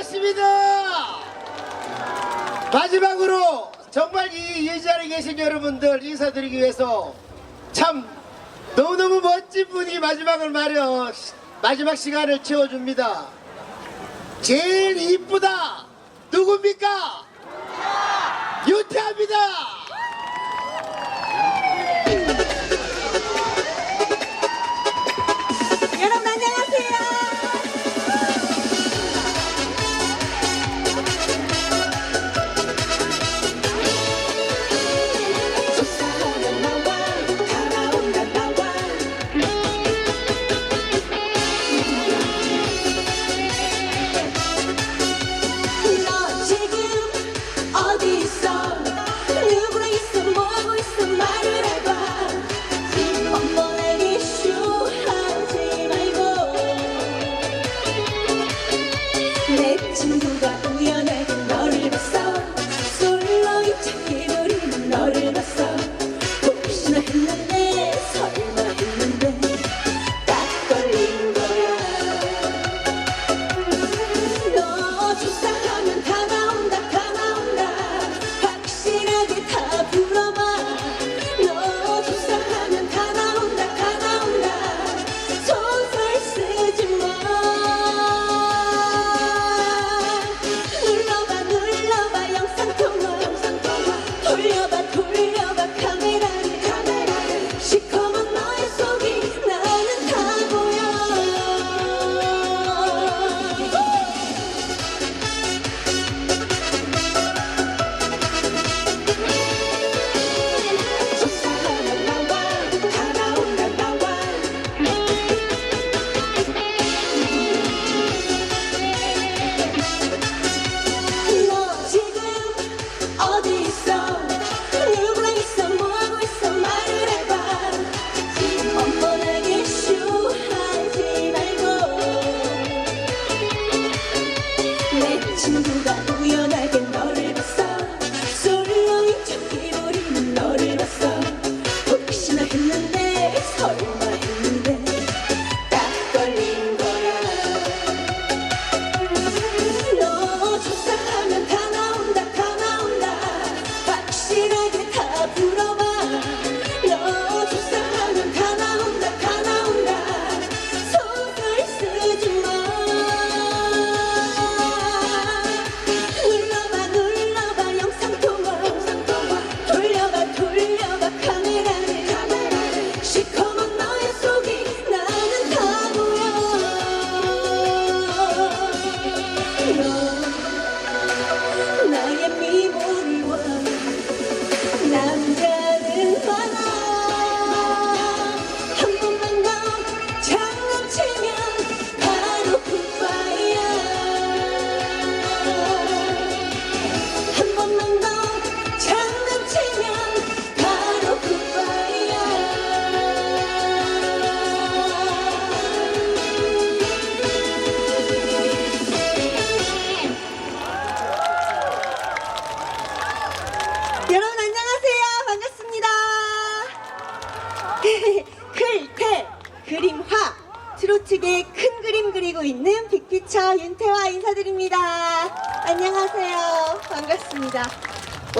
고맙습니다. 마지막으로 정말 이, 이 자리에 계신 여러분들 인사드리기 위해서 참 너무너무 멋진 분이 마지막을 마련 마지막 시간을 채워줍니다. 제일 이쁘다 누굽니까? 유태합니다. 여러분 안녕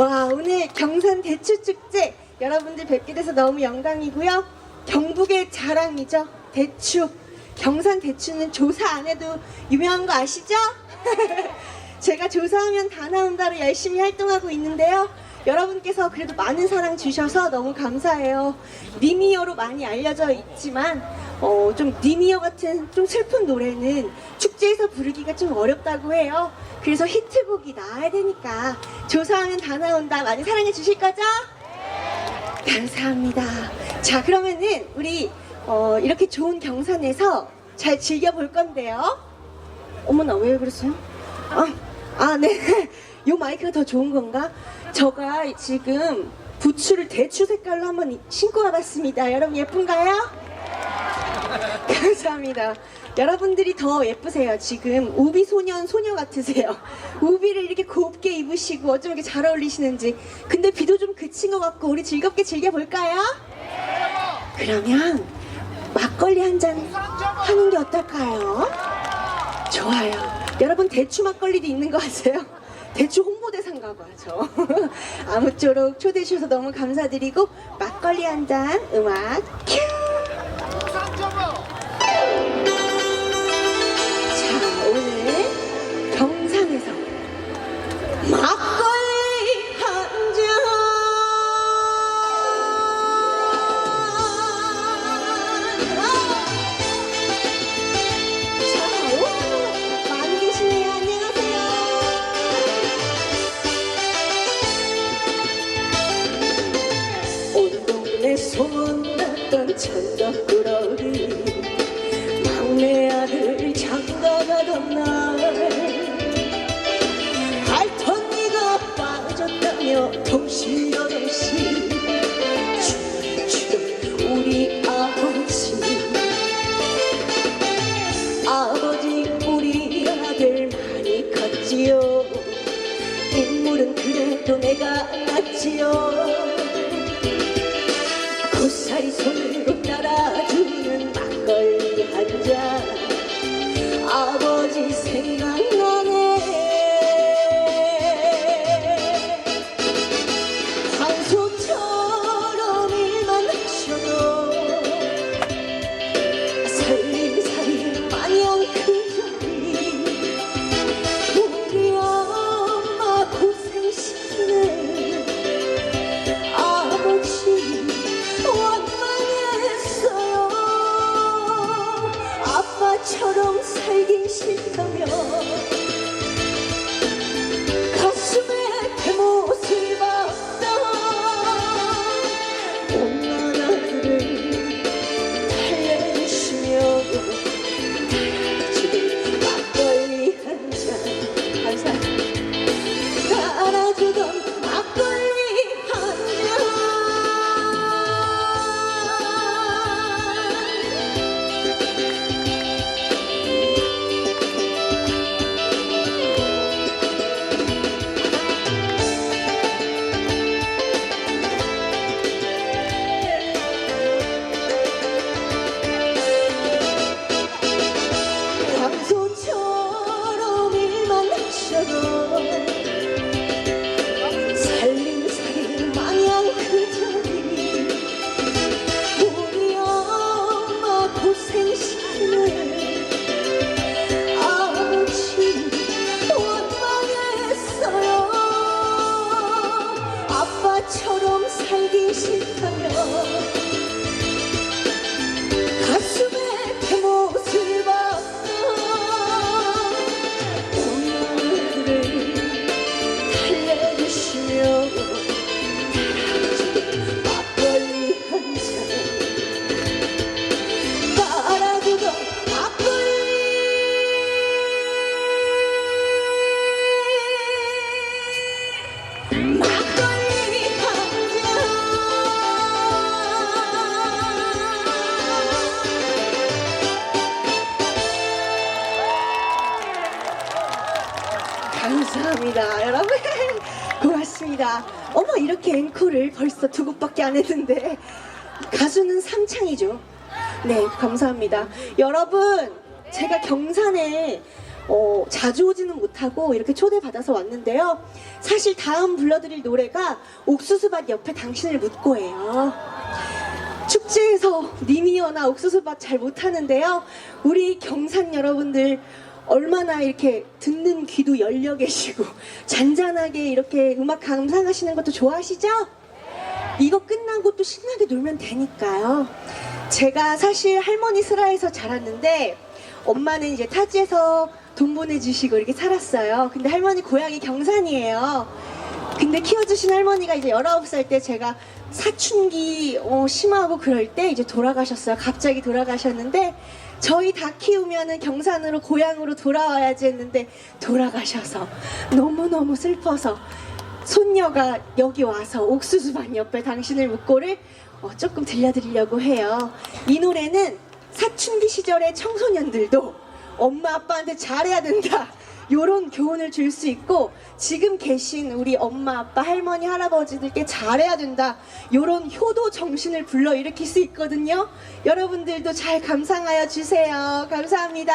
와 오늘 경산 대추축제 여러분들 뵙게 돼서 너무 영광이고요 경북의 자랑이죠 대추 경산 대추는 조사 안 해도 유명한 거 아시죠? 제가 조사하면 다 나온다로 열심히 활동하고 있는데요. 여러분께서 그래도 많은 사랑 주셔서 너무 감사해요. 니미어로 많이 알려져 있지만 어, 좀 니미어 같은 좀 슬픈 노래는 축제에서 부르기가 좀 어렵다고 해요. 그래서 히트곡이 나와야 되니까 조사하면 다 나온다 많이 사랑해 주실 거죠? 감사합니다. 자 그러면은 우리 어, 이렇게 좋은 경산에서 잘 즐겨볼 건데요. 어머나 왜 그랬어요? 아, 아 네. 요 마이크가 더 좋은 건가? 저가 지금 부츠를 대추 색깔로 한번 신고 와봤습니다. 여러분 예쁜가요? 감사합니다. 여러분들이 더 예쁘세요. 지금 우비 소년 소녀 같으세요. 우비를 이렇게 곱게 입으시고 어쩜 이렇게 잘 어울리시는지. 근데 비도 좀 그친 것 같고 우리 즐겁게 즐겨 볼까요? 그러면 막걸리 한 잔 하는 게 어떨까요? 좋아요. 여러분 대추 막걸리도 있는 거 아세요? 대추 홍보대사인가 봐, 저. 아무쪼록 초대해 주셔서 너무 감사드리고 막걸리 한 잔 음악 큐! 소문났던 천덕꾸러기. 막내 아들 장가가던 날. 알턴니가 빠졌다며 덩실어덩실 춤추던 우리 아버지. 아버지 우리 아들 많이 컸지요. 인물은 그래도 내가 낫지요 감사합니다. 여러분 고맙습니다. 어머 이렇게 앵콜을 벌써 두 곡밖에 안 했는데 가수는 삼창이죠. 네 감사합니다. 여러분 제가 경산에 어, 자주 오지는 못하고 이렇게 초대받아서 왔는데요. 사실 다음 불러드릴 노래가 옥수수밭 옆에 당신을 묻고예요. 축제에서 니미어나 옥수수밭 잘 못하는데요. 우리 경산 여러분들 얼마나 이렇게 듣는 귀도 열려 계시고 잔잔하게 이렇게 음악 감상하시는 것도 좋아하시죠? 이거 끝나고 또 신나게 놀면 되니까요. 제가 사실 할머니 슬하에서 자랐는데 엄마는 이제 타지에서 돈 보내주시고 이렇게 살았어요. 근데 할머니 고향이 경산이에요. 근데 키워주신 할머니가 이제 19살 때 제가 사춘기 어, 심하고 그럴 때 이제 돌아가셨어요. 갑자기 돌아가셨는데 저희 다 키우면은 경산으로 고향으로 돌아와야지 했는데 돌아가셔서 너무너무 슬퍼서 손녀가 여기 와서 옥수수밭 옆에 당신을 묻고를 어, 조금 들려드리려고 해요. 이 노래는 사춘기 시절의 청소년들도 엄마 아빠한테 잘해야 된다. 요런 교훈을 줄 수 있고 지금 계신 우리 엄마 아빠 할머니 할아버지들께 잘해야 된다. 요런 효도 정신을 불러일으킬 수 있거든요. 여러분들도 잘 감상하여 주세요. 감사합니다.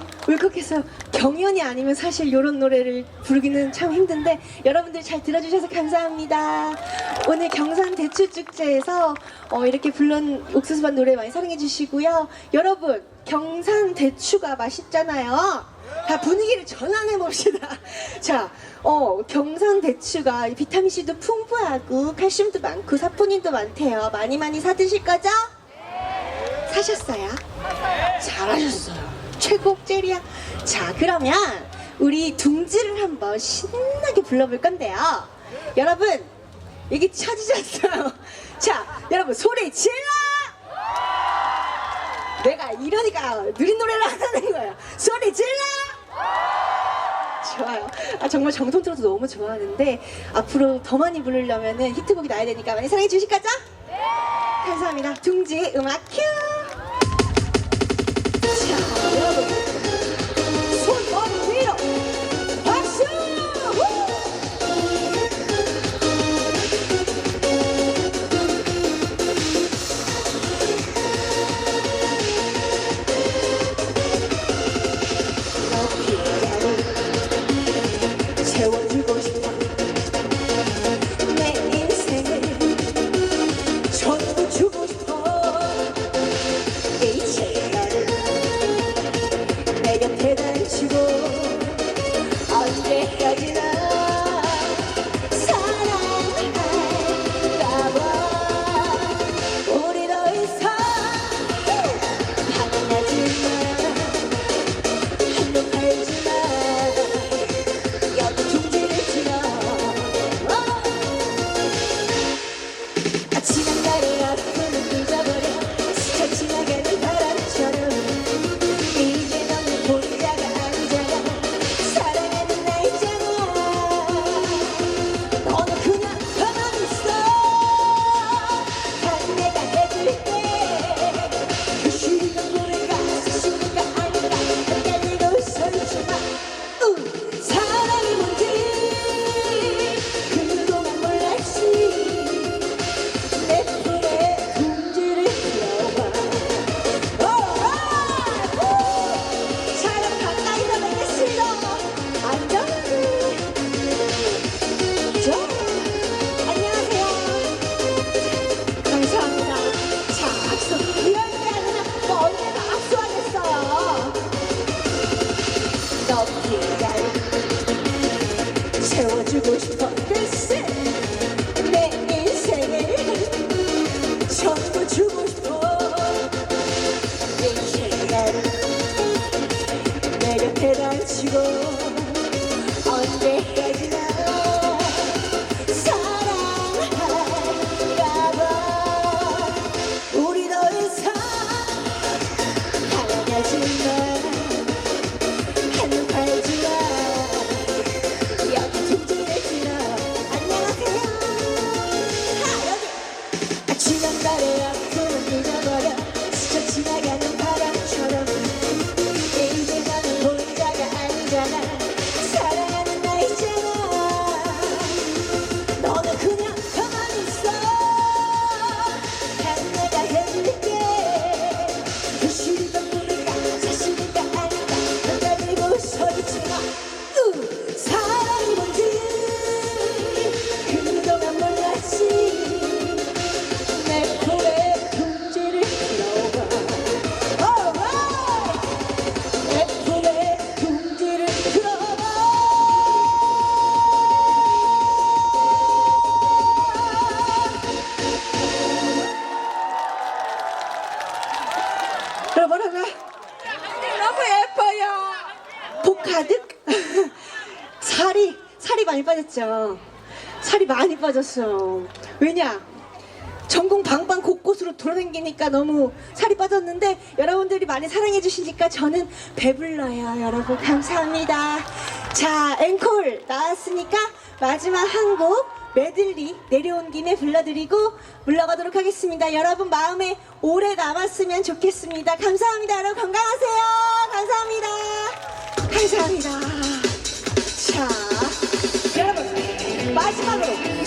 너무너무 울컥해서 경연이 아니면 사실 이런 노래를 부르기는 참 힘든데 여러분들 잘 들어주셔서 감사합니다. 오늘 경산 대추축제에서 어, 이렇게 불른 옥수수밭 노래 많이 사랑해 주시고요. 여러분 경산 대추가 맛있잖아요. 다 분위기를 전환해 봅시다. 자, 어, 경산 대추가 비타민 C도 풍부하고 칼슘도 많고 사포닌도 많대요. 많이 많이 사 드실 거죠? 사셨어요? 잘하셨어요. 최고 젤이야. 자, 그러면 우리 둥지를 한번 신나게 불러볼 건데요. 여러분, 여기 찾으셨어요. 자, 여러분, 소리 질러! 내가 이러니까 느린 노래를 안 하는 거예요. 소리 질러! 좋아요. 아, 정말 정통 트로트 너무 좋아하는데 앞으로 더 많이 부르려면 히트곡이 나야 되니까 많이 사랑해 주실 거죠? 네. 감사합니다. 둥지 음악 큐. go. 살이 많이 빠졌어요. 왜냐? 전국 방방 곳곳으로 돌아다니니까 너무 살이 빠졌는데 여러분들이 많이 사랑해 주시니까 저는 배불러요 여러분. 감사합니다. 자 앵콜 나왔으니까 마지막 한 곡 메들리 내려온 김에 불러드리고 물러가도록 하겠습니다. 여러분 마음에 오래 남았으면 좋겠습니다. 감사합니다 여러분. 건강하세요. 감사합니다. 감사합니다. 자 여러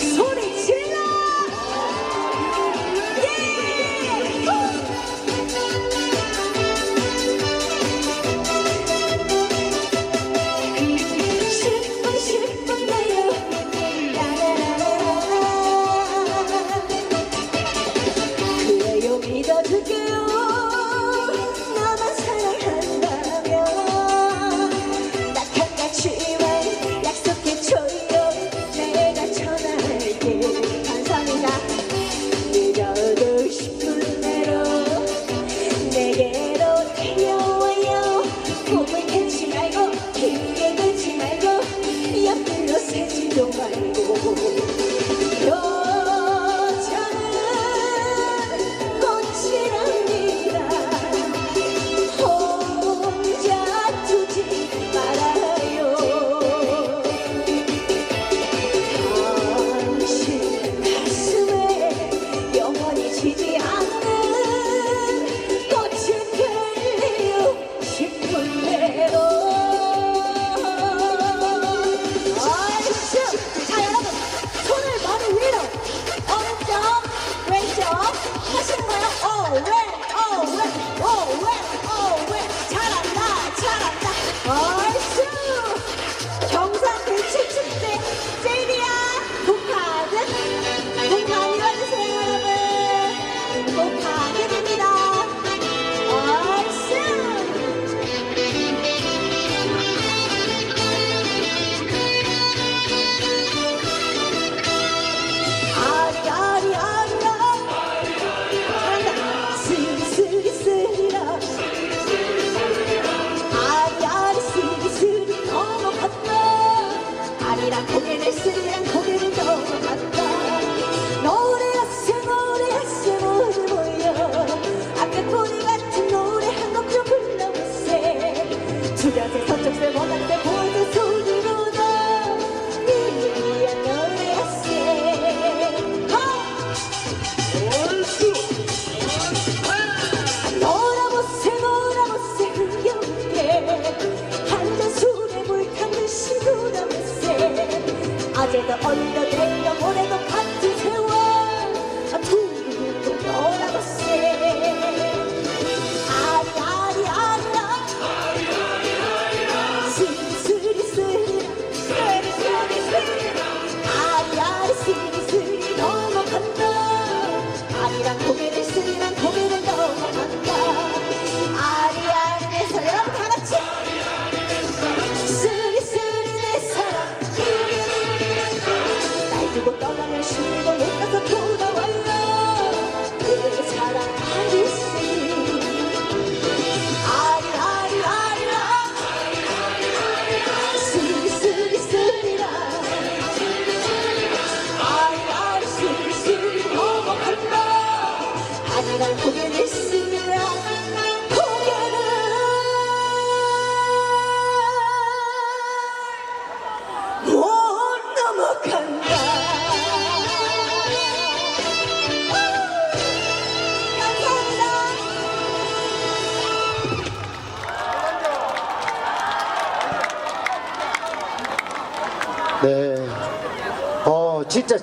the only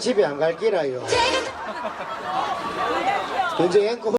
집에 안 갈 기라요. 이제 앵콜.